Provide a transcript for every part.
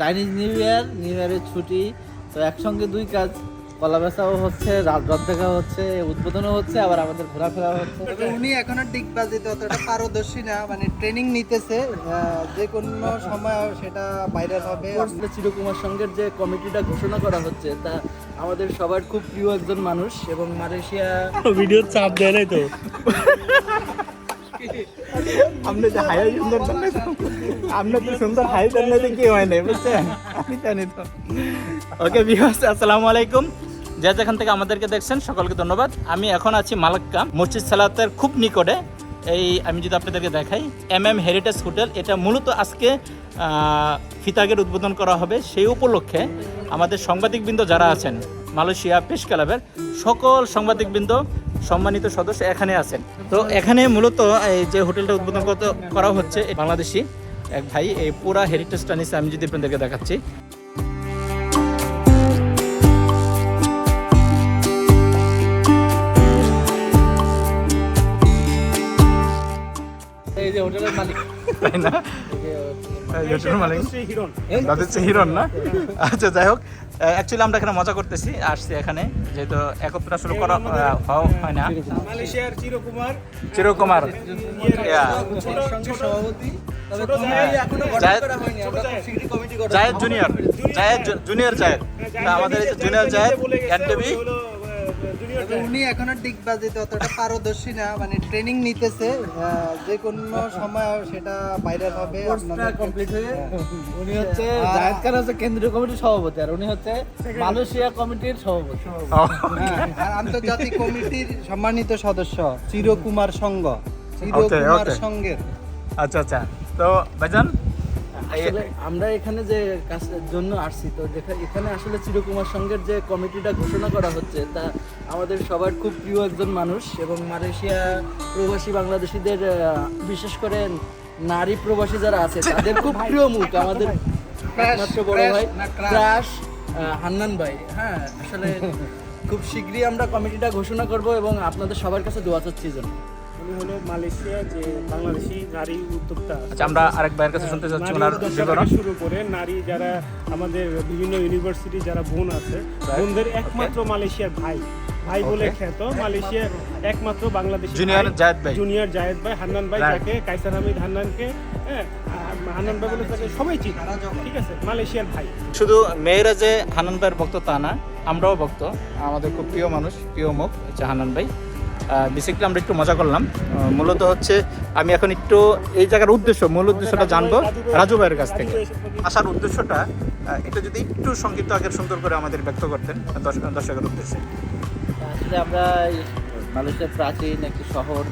Chinese new year new ইয়ারের ছুটি তো একসঙ্গে দুই কাজ। কলা বেচাও হচ্ছে রাত রাত দেখা হচ্ছে উদ্বোধনও হচ্ছে আবার আমাদের ঘোরাফেরা হচ্ছে। উনি এখনও ডিগবাজিতে অতটা পারদর্শী না মানে ট্রেনিং নিতেছে যে কোনো সময় সেটা ভাইরাল হবে। আমাদের চিরকুমার সঙ্গের যে কমিটিটা ঘোষণা করা হচ্ছে তা আমাদের সবার খুব প্রিয় একজন মানুষ এবং মালয়েশিয়া ভিডিও চাপ দেয় নাই তো। আপনি যে হাই সুন্দর তো। সুন্দর হাই কি হয় না বুঝছেন? আমি জানি তো। ওকে ভিউয়ার্স আসসালামু আলাইকুম। যে যেখান থেকে আমাদেরকে দেখছেন, সকলকে ধন্যবাদ। আমি এখন আছি মালাক্কা, মসজিদ সালাতের খুব নিকটে। এই আমি যদি আপনাদেরকে দেখাই এম এম হেরিটেজ হোটেল এটা মূলত আজকে ফিতাগের উদ্বোধন করা হবে সেই উপলক্ষে। আমাদের সাংবাদিকবৃন্দ যারা আছেন, মালয়েশিয়া পেশ ক্লাবের সকল সাংবাদিকবৃন্দ সম্মানিত সদস্য এখানে আছেন। তো এখানে মূলত এই যে হোটেলটা উদ্বোধন করা হচ্ছে, বাংলাদেশি এক ভাই, এই পুরা হেরিটেজটা নিচ্ছে আমি যদি আপনাদেরকে দেখাচ্ছি। যে হোটেলের মালিক। তাই না? হোটেলের মালিক। দাদের চেয়ে হিরণ। না? আচ্ছা যাই হোক অ্যাকচুয়ালি আমরা এখানে মজা করতেছি আসছি এখানে যেহেতু একত্র করা হয় না। মালয়েশিয়ার চিরকুমার। চিরকুমার সভাপতি তবে ছোট কমিটি জায়েদ। এখনও গঠন জায়েদ- করা হয়নি আমরা খুব শীঘ্রই কমিটি গঠন জায়েদ জুনিয়র জায়েদ জুনিয়র জায়েদ। আমাদের জুনিয়র জায়েদ এনটিভি তবে উনি এখনও ডিগবাজিতে অতটা পারদর্শী না মানে ট্রেনিং নিতেছে যে কোনো সময় সেটা ভাইরাল হবে কোর্সটা কমপ্লিট হয়ে। উনি হচ্ছে জায়েদ খান হচ্ছে কেন্দ্রীয় কমিটির সভাপতি আর উনি হচ্ছে মালয়েশিয়া কমিটির সভাপতি। হ্যাঁ, আর আন্তর্জাতিক কমিটির সম্মানিত সদস্য চিরকুমার সংঘ চিরকুমার. সংঘের আচ্ছা আচ্ছা। তো ভাইজান আসলে আমরা এখানে যে কাজটার জন্য আসছি তো এখানে আসলে চিরকুমার সঙ্গের যে কমিটিটা ঘোষণা করা হচ্ছে তা আমাদের সবার খুব প্রিয় একজন মানুষ এবং মালয়েশিয়া প্রবাসী বাংলাদেশিদের বিশেষ করে নারী প্রবাসী যারা আছে তাদের খুব প্রিয় মুখ আমাদের একমাত্র বড় ভাই ক্রাশ হান্নান ভাই। হ্যাঁ আসলে খুব শীঘ্রই আমরা কমিটিটা ঘোষণা করব এবং আপনাদের সবার কাছে দোয়া চাচ্ছি জন্য উনি হলো মালয়েশিয়া যে বাংলাদেশি নারী উদ্যোক্তা। আচ্ছা আমরা আরেক ভাইয়ের কাছে শুনতে চাচ্ছি ওনার বিবরণ। শুরু করে নারী যারা আমাদের বিভিন্ন ইউনিভার্সিটি যারা বোন আছে বোনদের একমাত্র মালয়েশিয়ার ভাই। ভাই বলে খ্যাত মালয়েশিয়ার একমাত্র বাংলাদেশি জুনিয়র জায়েদ ভাই। জুনিয়র জায়েদ ভাই হান্নান ভাই Right. কাইসার হামিদ হান্নানকে হ্যাঁ হান্নান ভাই বলে তাকে সবাই চিনি। ঠিক আছে মালয়েশিয়ার ভাই। শুধু মেয়েরা যে হানান ভাইয়ের ভক্ত তা না আমরাও ভক্ত। আমাদের খুব প্রিয় মানুষ প্রিয় মুখ হচ্ছে হানান ভাই। বেসিকলি আমরা একটু মজা করলাম। মূলত হচ্ছে আমি এখন একটু এই জায়গার উদ্দেশ্য, মূল উদ্দেশ্যটা জানব রাজু ভাইয়ের কাছ থেকে। আসার উদ্দেশ্যটা এটা যদি একটু সংক্ষিপ্ত আগে সুন্দর করে আমাদের ব্যক্ত করতেন দর্শক দর্শকের উদ্দেশ্যে। আসলে আমরা মালয়েশিয়ার প্রাচীন একটি শহর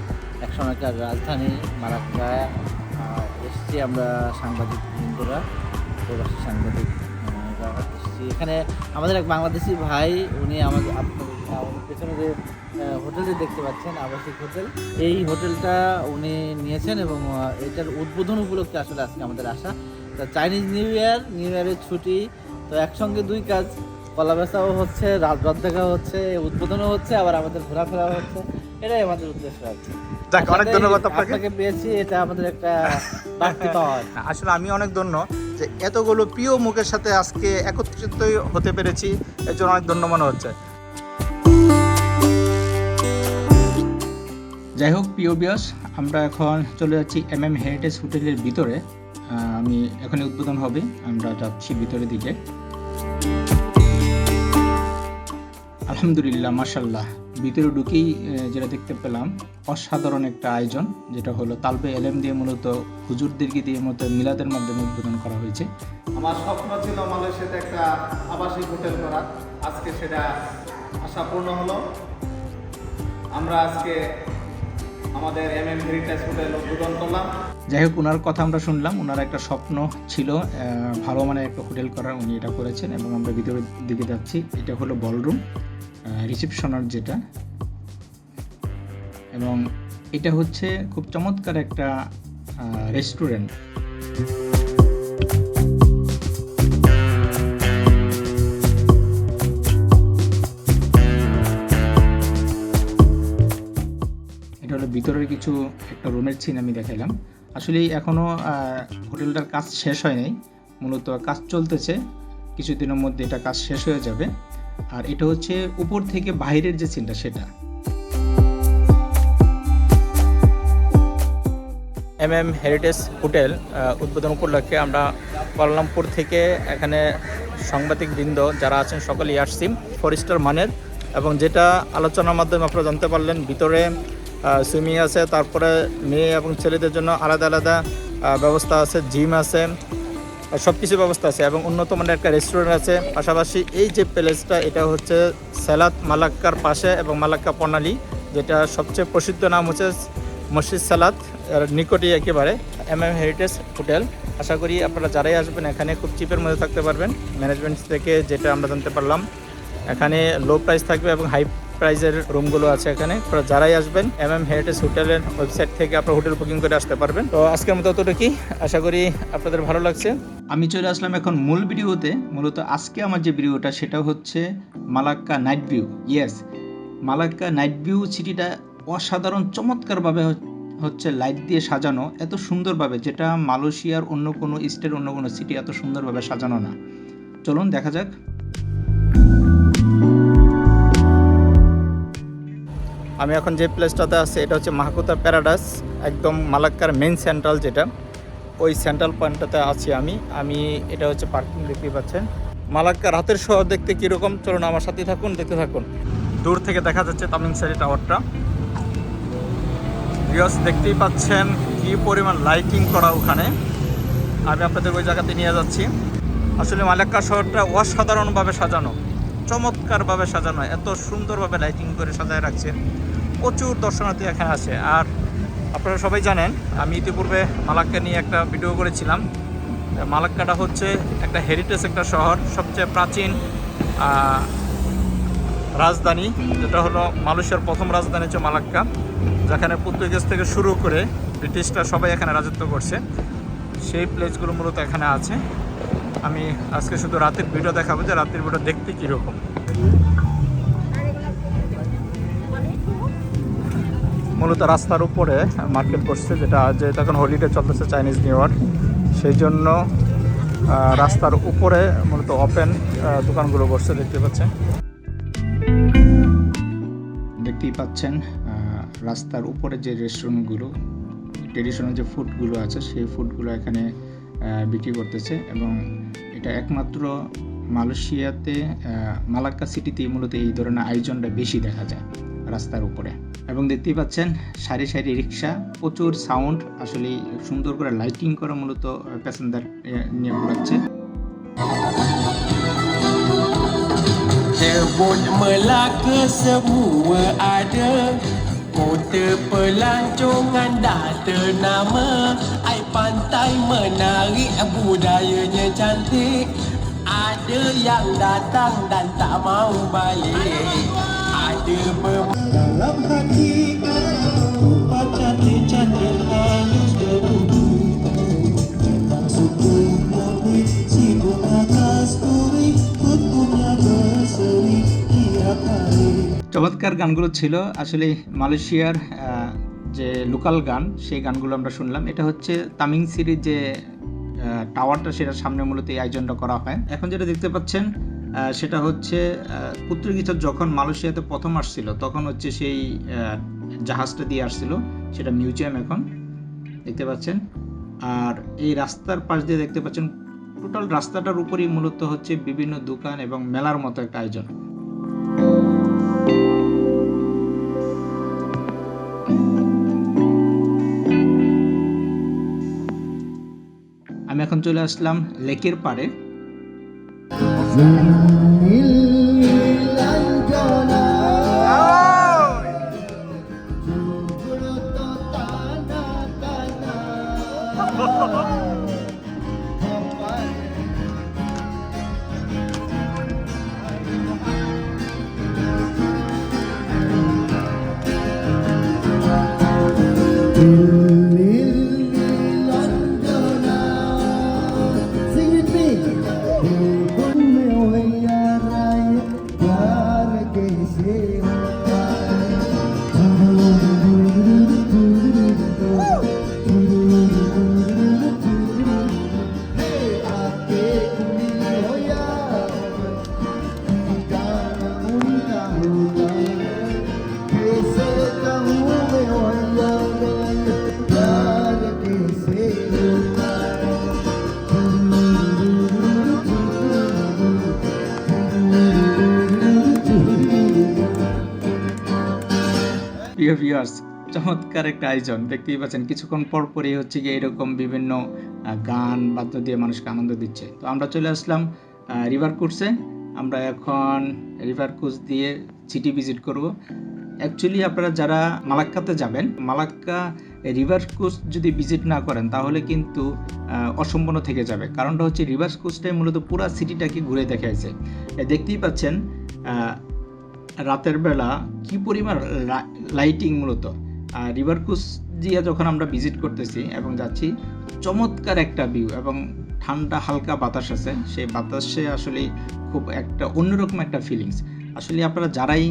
এক সময়কার রাজধানী মারাক্কা এসেছি আমরা সাংবাদিক বৃন্দরা, প্রবাসী সাংবাদিক এসেছি। এখানে আমাদের এক বাংলাদেশি ভাই, উনি আমাদের পেছনে যে হোটেলটি দেখতে পাচ্ছেন আবাসিক হোটেল। এই হোটেলটা উনি নিয়েছেন এবং এটার উদ্বোধন উপলক্ষে আসলে আজকে আমাদের আসা। তো চাইনিজ নিউ ইয়ার নিউ ইয়ারের ছুটি। তো একসঙ্গে দুই কাজ। কলা বেচাও হচ্ছে রাত রাত দেখা হচ্ছে উদ্বোধনও হচ্ছে আবার আমাদের ঘোরাফেরা হচ্ছে। এটাই আমাদের উদ্দেশ্য কি। যাক অনেক ধন্যবাদ আপনাকে পেয়েছি এটা আমাদের একটা বাড়তি পাওয়ার। আসলে আমি অনেক ধন্য যে এতগুলো প্রিয় মুখের সাথে আজকে একত্রিত হতে পেরেছি এর জন্য অনেক ধন্য মনে হচ্ছে। যাই হোক প্রিয় বিয়স আমরা এখন চলে যাচ্ছি এম এম হেরিটেজ হোটেলের ভিতরে। আমি এখানে উদ্বোধন হবে, আমরা যাচ্ছি ভিতরের দিকে। আলহামদুলিল্লাহ মাসাল্লাহ ভিতরে ঢুকেই যেটা দেখতে পেলাম, অসাধারণ একটা আয়োজন, যেটা হলো তালবে এলএম দিয়ে মূলত হুজুরদেরকে দিয়ে মূলত মিলাদের মাধ্যমে উদ্বোধন করা হয়েছে। আমার স্বপ্ন ছিল মালয়েশিয়াতে একটা আবাসিক হোটেল করার। আজকে সেটা আশা পূর্ণ হলো। আমরা আজকে আমাদের এম এম হেরিটেজ হোটেল উদ্বোধন করলাম। যাই হোক ওনার কথা আমরা শুনলাম। ওনার একটা স্বপ্ন ছিল ভালো মানে একটা হোটেল করার। উনি এটা করেছেন এবং আমরা ভিতরের দিকে যাচ্ছি। এটা হলো বলরুম রিসেপশনার যেটা। এবং এটা হচ্ছে খুব চমৎকার একটা রেস্টুরেন্ট ভিতরের কিছু একটা রুমের সিন আমি দেখাইলাম। আসলে এখনও হোটেলটার কাজ শেষ হয় নাই মূলত কাজ চলতেছে। কিছুদিনের মধ্যে এটা কাজ শেষ হয়ে যাবে। আর এটা হচ্ছে উপর থেকে বাইরের যে সিনটা সেটা। এম এম হেরিটেজ হোটেল উদ্বোধন উপলক্ষে আমরা কুয়ালালামপুর থেকে এখানে সাংবাদিক বৃন্দ যারা আছেন, সকলেই আসছি। ফোর স্টার মানের। এবং যেটা আলোচনার মাধ্যমে আপনারা জানতে পারলেন, ভিতরে সুইমিং আছে, তারপরে মেয়ে এবং ছেলেদের জন্য আলাদা আলাদা ব্যবস্থা আছে, জিম আছে সব কিছু ব্যবস্থা আছে এবং উন্নত মানের একটা রেস্টুরেন্ট আছে। পাশাপাশি এই যে প্যালেসটা এটা হচ্ছে সালাত মালাক্কার পাশে এবং মালাক্কা প্রণালী, যেটা সবচেয়ে প্রসিদ্ধ নাম হচ্ছে মসজিদ সালাত নিকটেই একেবারে এম এম হেরিটেজ হোটেল আশা করি আপনারা যারাই আসবেন এখানে খুব চিপের মধ্যে থাকতে পারবেন। ম্যানেজমেন্ট থেকে যেটা আমরা জানতে পারলাম, এখানে লো প্রাইস থাকবে এবং হাই প্রাইজের রুমগুলো আছে এখানে। যারাই আসবেন এম এম হেরিটেজ হোটেলের ওয়েবসাইট থেকে আপনারা হোটেল বুকিং করে আসতে পারবেন। তো আজকের মতো অতটুকুই আশা করি আপনাদের ভালো লাগছে। আমি চলে আসলাম এখন মূল ভিডিওতে। মূলত আজকে আমার যে ভিডিওটা, সেটা হচ্ছে Malacca night view yes Malacca night view সিটিটা অসাধারণ, চমৎকারভাবে হচ্ছে লাইট দিয়ে সাজানো। এত সুন্দরভাবে, যেটা মালয়েশিয়ার অন্য কোনো স্টেট অন্য কোনো সিটি এত সুন্দরভাবে সাজানো না। চলুন, দেখা যাক। আমি এখন যে প্লেসটাতে আছি, এটা হচ্ছে মাহাকুতা প্যারাডাইস, একদম মালাক্কার মেন সেন্ট্রাল যেটা। ওই সেন্ট্রাল পয়েন্টটাতে আছি আমি। আমি, এটা হচ্ছে পার্কিং দেখতেই পাচ্ছেন। মালাক্কা রাতের শহর দেখতে কীরকম? চলুন আমার সাথে থাকুন, দেখতে থাকুন। দূর থেকে দেখা যাচ্ছে তামিংসারি টাওয়ারটা। ভিউয়ার্স দেখতেই পাচ্ছেন কি পরিমাণ লাইটিং করা ওখানে। আমি আপনাদের ওই জায়গাতে নিয়ে যাচ্ছি। আসলে মালাক্কা শহরটা অসাধারণভাবে সাজানো। চমৎকারভাবে সাজানো এত সুন্দরভাবে লাইটিং করে সাজায় রাখছে। প্রচুর দর্শনার্থী এখানে আছে। আর আপনারা সবাই জানেন, আমি ইতিপূর্বে মালাক্কা নিয়ে একটা ভিডিও করেছিলাম। মালাক্কাটা হচ্ছে একটা হেরিটেজ একটা শহর, সবচেয়ে প্রাচীন রাজধানী, যেটা হলো মালয়েশিয়ার প্রথম রাজধানী হচ্ছে মালাক্কা, যেখানে পর্তুগিজ থেকে শুরু করে ব্রিটিশরা সবাই এখানে রাজত্ব করছে। সেই প্লেসগুলো মূলত এখানে আছে। আমি আজকে শুধু রাতের ভিডিও দেখাবো যে রাতের ভিডিও দেখতে কীরকম। মূলত রাস্তার উপরে মার্কেট বসছে যেটা যে তখন হলিডে চলতেছে চাইনিজ নিউ ইয়ার সেই জন্য রাস্তার উপরে মূলত ওপেন দোকানগুলো বসছে দেখতে পাচ্ছেন। দেখতেই পাচ্ছেন রাস্তার উপরে যে রেস্টুরেন্টগুলো ট্রেডিশনাল যে ফুডগুলো আছে, সেই ফুডগুলো এখানে বিক্রি করতেছে এবং এটা একমাত্র মালয়েশিয়াতে মালাক্কা সিটিতেই মূলত এই ধরনের আয়োজনটা বেশি দেখা যায় রাস্তার উপরে। এবং দেখতেই পাচ্ছেন, সারি সারি রিক্সা, প্রচুর সাউন্ড আসলে সুন্দর করে লাইটিং করা মূলত প্যাসেঞ্জার নিয়ে ঘোরাচ্ছে। Debut Melaka semua ada, Kota pelancongan dah ternama pantai menarik budayanya cantik Ada yang datang dan tak mau balik Ada ber... Dalam hati aku baca cantik halus debu Suku mobi sibuk atas buri Hukumnya berseri tiap hari চমৎকার গানগুলো ছিল আসলে মালয়েশিয়ার আহ, যে local গান, সেই গানগুলো আমরা শুনলাম। এটা হচ্ছে তামিং সিরিজ যে টাওয়ারটা সেটার সামনে মূলত এই আয়োজনটা করা হয়। এখন যেটা দেখতে পাচ্ছেন সেটা হচ্ছে পর্তুগিজরা যখন মালয়েশিয়াতে প্রথম আসছিল, তখন হচ্ছে সেই জাহাজটা দিয়ে আসছিল। সেটা মিউজিয়াম এখন, দেখতে পাচ্ছেন। আর এই রাস্তার পাশ দিয়ে দেখতে পাচ্ছেন টোটাল রাস্তাটার উপরেই মূলত হচ্ছে বিভিন্ন দোকান এবং মেলার মতো একটা আয়োজন। এখন চলে আসলাম লেকের পাড়ে। প্রিয় ভিউয়ার্স চমৎকার একটা আয়োজন। দেখতেই পাচ্ছেন, কিছুক্ষণ পর পরই হচ্ছে গিয়ে এরকম বিভিন্ন গান, বাদ্য দিয়ে মানুষকে আনন্দ দিচ্ছে। তো আমরা চলে আসলাম রিভার কোর্সে আমরা এখন রিভার কোর্স দিয়ে সিটি ভিজিট করব। অ্যাকচুয়ালি আপনারা যারা মালাক্কাতে যাবেন, মালাক্কা রিভার কোর্স যদি ভিজিট না করেন, তাহলে কিন্তু অসম্পূর্ণ থেকে যাবে। কারণটা হচ্ছে রিভার কোর্সটাই মূলত পুরো সিটিটাকে ঘুরে দেখাইছে। দেখতেই পাচ্ছেন রাতের বেলা কি পরিমাণ লাইটিং মূলত? রিভার ক্রুজ দিয়ে যখন আমরা ভিজিট করতেছি এবং যাচ্ছি, চমৎকার একটা ভিউ এবং ঠান্ডা হালকা বাতাস আছে। সেই বাতাসে আসলে খুব একটা অন্যরকম একটা ফিলিংস আসলে আপনারা যারাই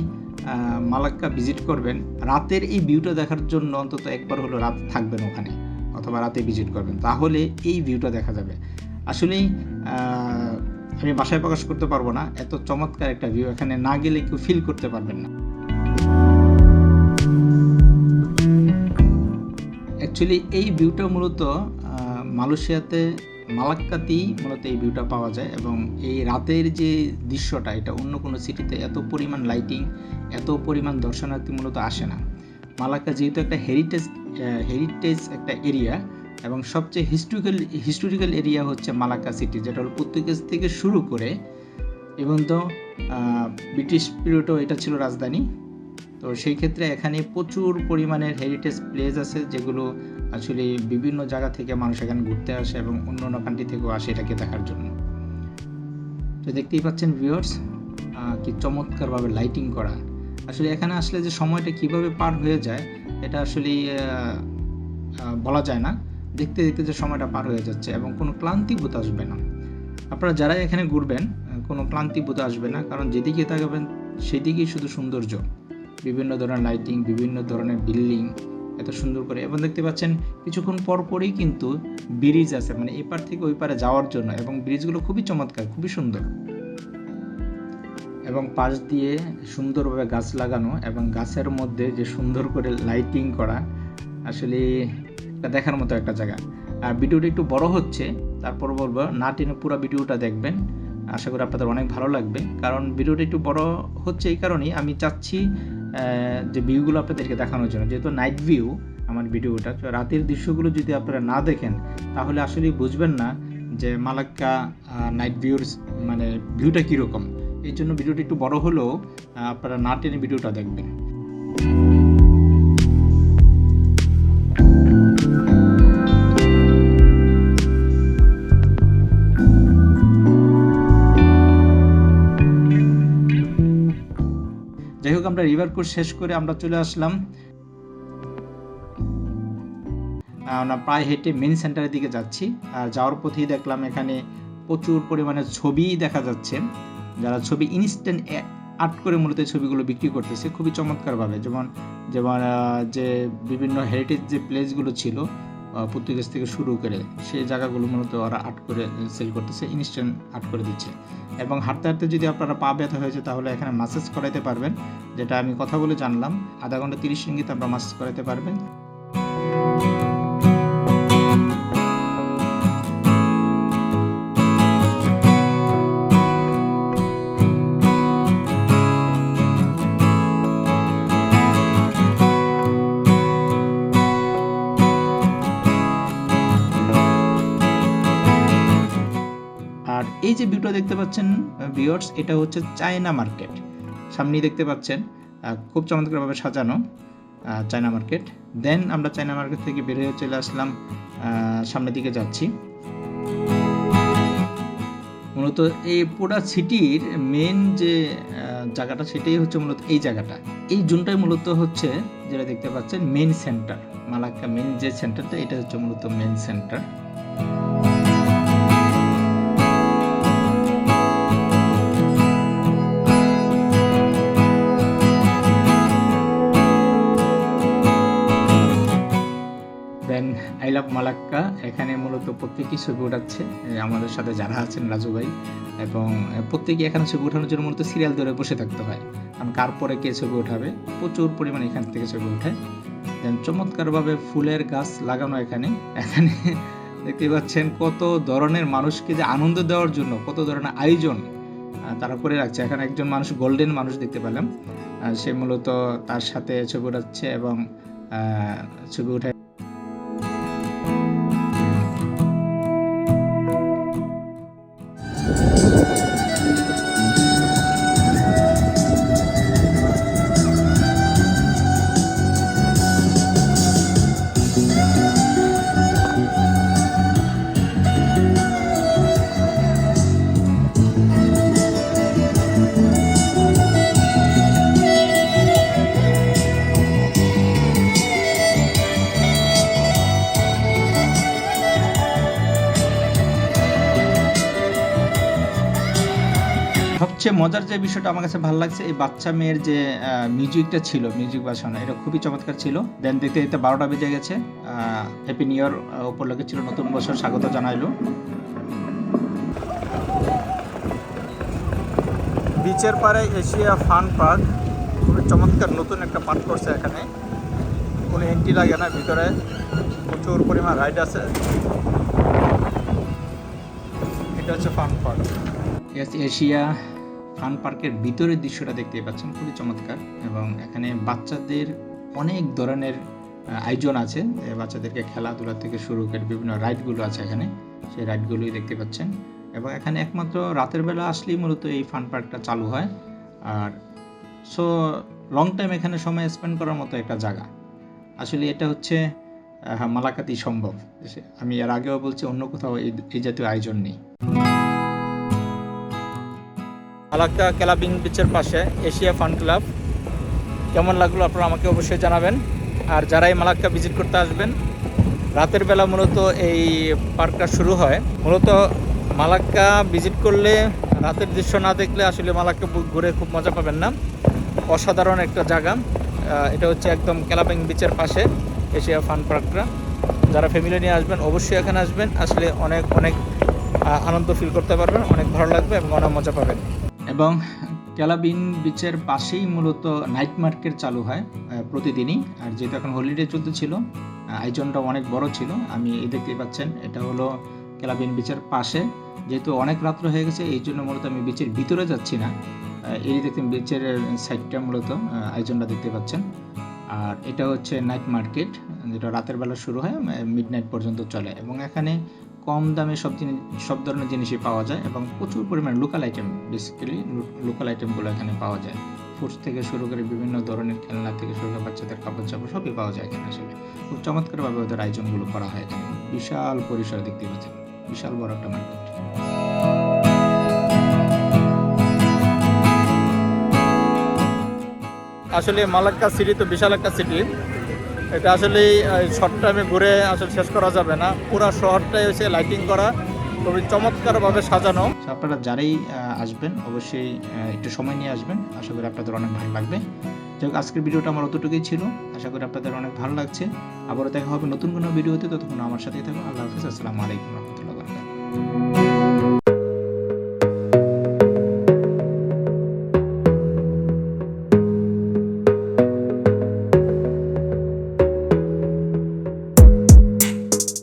মালাক্কা ভিজিট করবেন, রাতের এই ভিউটা দেখার জন্য অন্তত একবার হলো রাত থাকবেন ওখানে, অথবা রাতে ভিজিট করবেন। তাহলে এই ভিউটা দেখা যাবে। আসলেই আমি বাসায় প্রকাশ করতে পারব না। এত চমৎকার একটা ভিউ এখানে না গেলে কেউ ফিল করতে পারবেন না। অ্যাকচুয়ালি এই ভিউটা মূলত মালয়েশিয়াতে, মালাক্কাতেই মূলত এই ভিউটা পাওয়া যায় এবং এই রাতের যে দৃশ্যটা, এটা অন্য কোনো সিটিতে এত পরিমাণ লাইটিং এত পরিমাণ দর্শনার্থী মূলত আসে না। মালাক্কা যেহেতু একটা হেরিটেজ হেরিটেজ একটা এরিয়া এবং সবচেয়ে হিস্টোরিক্যাল হিস্টোরিক্যাল এরিয়া হচ্ছে মালাক্কা সিটি যেটা হলো পর্তুগিজ থেকে শুরু করে এবং তো ব্রিটিশ পিরিয়ডও এটা ছিল রাজধানী। তো সেই ক্ষেত্রে এখানে প্রচুর পরিমাণের হেরিটেজ প্লেস আছে, যেগুলো আসলে বিভিন্ন জায়গা থেকে মানুষ এখানে ঘুরতে আসে এবং অন্য অন্য কান্ট্রি থেকেও আসে এটাকে দেখার জন্য। তো দেখতেই পাচ্ছেন ভিউয়ার্স কি চমৎকারভাবে লাইটিং করা। আসলে এখানে আসলে যে সময়টা কীভাবে পার হয়ে যায়, এটা আসলে বলা যায় না। দেখতে দেখতে যে সময়টা পার হয়ে যাচ্ছে এবং কোনো ক্লান্তি বোধ আসবে না। আপনারা যারা এখানে ঘুরবেন কোনো ক্লান্তি বোধ আসবে না, কারণ যেদিকে তাকাবেন সেদিকেই শুধু সৌন্দর্য। বিভিন্ন ধরনের লাইটিং বিভিন্ন ধরনের বিল্ডিং এত সুন্দর করে। এবং দেখতে পাচ্ছেন, কিছুক্ষণ পর পরই কিন্তু ব্রিজ আছে মানে এপার থেকে ওই পারে যাওয়ার জন্য। এবং ব্রিজগুলো খুবই চমৎকার, খুবই সুন্দর। এবং পাশ দিয়ে সুন্দরভাবে গাছ লাগানো এবং গাছের মধ্যে যে সুন্দর করে লাইটিং করা, আসলে এটা দেখার মতো একটা জায়গা। আর ভিডিওটা একটু বড় হচ্ছে, তারপর বলব না টেনে পুরো ভিডিওটা দেখবেন। আশা করি আপনাদের অনেক ভালো লাগবে। কারণ ভিডিওটা একটু বড় হচ্ছে এই কারণেই আমি চাচ্ছি যে ভিউগুলো আপনাদেরকে দেখানোর জন্য। যেহেতু নাইট ভিউ আমার ভিডিওটা, তো রাতের দৃশ্যগুলো যদি আপনারা না দেখেন, তাহলে আসলে বুঝবেন না যে মালাক্কা নাইট ভিউর মানে ভিউটা কীরকম। এই জন্য ভিডিওটা একটু বড় হলেও আপনারা না টেনে ভিডিওটা দেখবেন। রিভার কোর্স শেষ করে আমরা চলে আসলাম। আমরা প্রায় হেঁটে মেন সেন্টারের দিকে যাচ্ছি। আর যাওয়ার পথেই দেখলাম এখানে প্রচুর পরিমাণে ছবি দেখা যাচ্ছে। যারা ছবি ইনস্ট্যান্ট আর্ট করে মূলত ছবিগুলো বিক্রি করতেছে, খুবই চমৎকারভাবে। যেমন যেমন যে বিভিন্ন হেরিটেজ যে প্লেসগুলো ছিল পর্তুগিজ থেকে শুরু করে সেই জায়গাগুলো মূলত ওরা আর্ট করে সেল করতেছে ইনস্ট্যান্ট আর্ট করে দিচ্ছে। এবং হাঁটতে হাঁটতে যদি আপনারা পা ব্যথা হয়েছে, তাহলে এখানে মাসেজ করাইতে পারবেন, যেটা আমি কথা বলে জানলাম। আধা ঘণ্টা তিরিশ সংগীত আপনারা মাসেজ করাইতে পারবেন। এই যে ভিউটা দেখতে পাচ্ছেন ভিউয়ার্স এটা হচ্ছে চায়না মার্কেট। সামনেই দেখতে পাচ্ছেন খুব চমৎকারভাবে সাজানো চায়না মার্কেট। দেন আমরা চায়না মার্কেট থেকে বের হয়ে চলে আসলাম সামনের দিকে যাচ্ছি। মূলত এই পুরা সিটির মেন যে জায়গাটা, সেটাই হচ্ছে মূলত এই জায়গাটা। এই জোনটাই মূলত হচ্ছে, যেটা দেখতে পাচ্ছেন মেন সেন্টার মালাক্কা মেন যে সেন্টারটা এটা হচ্ছে মূলত মেন সেন্টার আই মালাক্কা, এখানে মূলত প্রত্যেকেই ছবি উঠাচ্ছে। আমাদের সাথে যারা আছেন, রাজু ভাই, এবং প্রত্যেকে এখানে ছবি ওঠানোর জন্য মূলত সিরিয়াল ধরে বসে থাকতে হয়। কারণ কার পরে কে ছবি উঠাবে? প্রচুর পরিমাণে এখান থেকে ছবি ওঠে দেন চমৎকারভাবে ফুলের গাছ লাগানো এখানে। এখানে দেখতে পাচ্ছেন কত ধরনের মানুষকে যে আনন্দ দেওয়ার জন্য, কত ধরনের আয়োজন তারা করে রাখছে। এখানে একজন মানুষ গোল্ডেন মানুষ দেখতে পেলাম। সে মূলত তার সাথে ছবি উঠাচ্ছে এবং ছবি উঠে সবচেয়ে মজার যে বিষয়টা আমার কাছে ভালো লাগছে এই বাচ্চা মেয়ের যে মিউজিকটা ছিল মিউজিক বাসানো এটা খুবই চমৎকার ছিল। দেন দেখতে দেখতে বারোটা বেজে গেছে হ্যাপি নিউ ইয়ার উপলক্ষে ছিল নতুন বছর স্বাগত জানাইলো। বিচের পাড়ে এশিয়া ফান পার্ক খুবই চমৎকার নতুন একটা পার্ক করছে এখানে। কোনো এন্ট্রি লাগে না ভিতরে প্রচুর পরিমাণ রাইড আছে। এটা হচ্ছে ফান পার্ক। এশিয়া ফান পার্কের ভিতরের দৃশ্যটা দেখতে পাচ্ছেন, খুবই চমৎকার। এবং এখানে বাচ্চাদের অনেক ধরনের আয়োজন আছে। বাচ্চাদেরকে খেলাধুলা থেকে শুরু করে বিভিন্ন রাইডগুলো আছে এখানে। সেই রাইডগুলোই দেখতে পাচ্ছেন। এবং এখানে একমাত্র রাতের বেলা আসলেই মূলত এই ফান পার্কটা চালু হয়। আর সো লং টাইম এখানে সময় স্পেন্ড করার মতো একটা জায়গা। আসলে এটা হচ্ছে মালাকাতি সম্ভব। আমি এর আগেও বলছি, অন্য কোথাও এই জাতীয় আয়োজন নেই। মালাক্কা ক্লাবিং বিচের পাশে এশিয়া ফান ক্লাব। কেমন লাগল আপনারা আমাকে অবশ্যই জানাবেন। আর যারা এই মালাক্কা ভিজিট করতে আসবেন, রাতের বেলা মূলত এই পার্কটা শুরু হয়। মূলত মালাক্কা ভিজিট করলে, রাতের দৃশ্য না দেখলে আসলে মালাক্কা ঘুরে খুব মজা পাবেন না। অসাধারণ একটা জায়গা। এটা হচ্ছে একদম ক্লাবিং বিচের পাশে এশিয়া ফান পার্কটা। যারা ফ্যামিলি নিয়ে আসবেন, অবশ্যই এখানে আসবেন। আসলে অনেক অনেক আনন্দ ফিল করতে পারবেন, অনেক ভালো লাগবে এবং অনেক মজা পাবেন। এবং ক্যালাবিন বিচের পাশেই মূলত নাইট মার্কেট চালু হয় প্রতিদিনই। আর যেহেতু এখন হলিডে ছিল আয়োজনটা অনেক বড় ছিল। আমি এই দেখতেই পাচ্ছেন, এটা হলো ক্যালাবিন বিচের পাশে। যেহেতু অনেক রাত্র হয়ে গেছে, এই জন্য মূলত আমি বিচের ভিতরে যাচ্ছি না। এই দেখতে বিচের সাইডটা মূলত আয়োজনটা দেখতে পাচ্ছেন। আর এটা হচ্ছে নাইট মার্কেট যেটা রাতের বেলা শুরু হয় মিড নাইট পর্যন্ত চলে। এবং এখানে কম দামে সব জিনিস, সব ধরনের জিনিসই পাওয়া যায় এবং প্রচুর পরিমাণে লোকাল আইটেম বেসিক্যালি লোকাল আইটেমগুলো এখানে পাওয়া যায়। ফুডস থেকে শুরু করে বিভিন্ন ধরনের খেলনা থেকে শুরু করে বাচ্চাদের কাপড় চাপড় সবই পাওয়া যায় এখানে আসলে। খুব চমৎকারভাবে ওদের আয়োজনগুলো করা হয় এখানে। বিশাল পরিসর দেখতে পাচ্ছেন বিশাল বড় একটা মার্কেট আসলে মালাক্কা সিটি তো বিশাল একটা সিটি। এটা আসলে শর্ট টাইমে ঘুরে আসলে শেষ করা যাবে না। পুরো শহরটাই হচ্ছে লাইটিং করা, খুবই চমৎকারভাবে সাজানো। আপনারা যারাই আসবেন, অবশ্যই একটু সময় নিয়ে আসবেন। আশা করি আপনাদের অনেক ভালো লাগবে। যাই আজকের ভিডিওটা আমার অতটুকুই ছিল। আশা করি আপনাদের অনেক ভালো লাগছে। আবারও দেখা হবে নতুন কোনো ভিডিওতে। ততক্ষণ আমার সাথেই থাকুন। আল্লাহ হাফিজ। আসসালামু আলাইকুম রহমতুল্লাহ